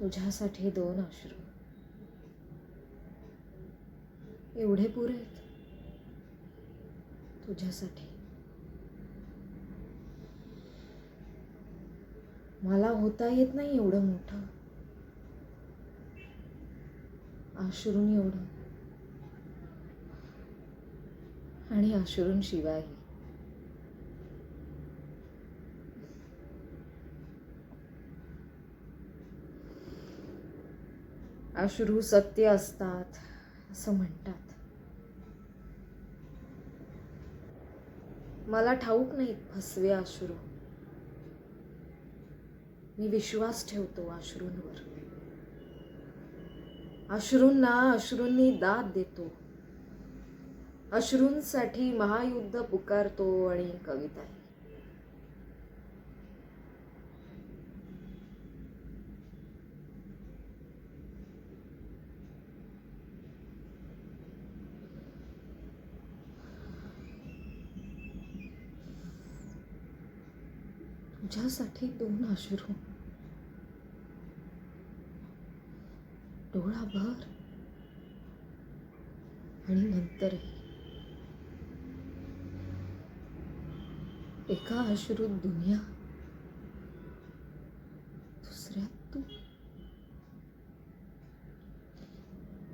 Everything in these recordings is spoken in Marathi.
तुझ्यासाठी दोन अश्रू एवढे पुरेत तुझ्यासाठी. मला होता येत नाही एवढं मोठं. आश्रून एवढं. आणि अश्रूंशिवायही अश्रू सत्य असतात असं म्हणतात. मला ठाऊक नाहीत फसवे अश्रू. मी विश्वास ठेवतो अश्रूंवर. अश्रूंना अश्रूंनी दाद देतो. अश्रूंसाठी महायुद्ध पुकारतो आणि कविता तुझ्यासाठी दोन अश्रू. डोळाभर आणि नंतरही. एका अश्रूत दुनिया दुसऱ्यात तू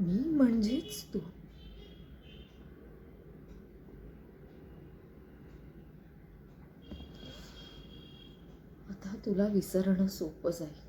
मी म्हणजेच तू. आता तुला विसरणं सोपं जाईल.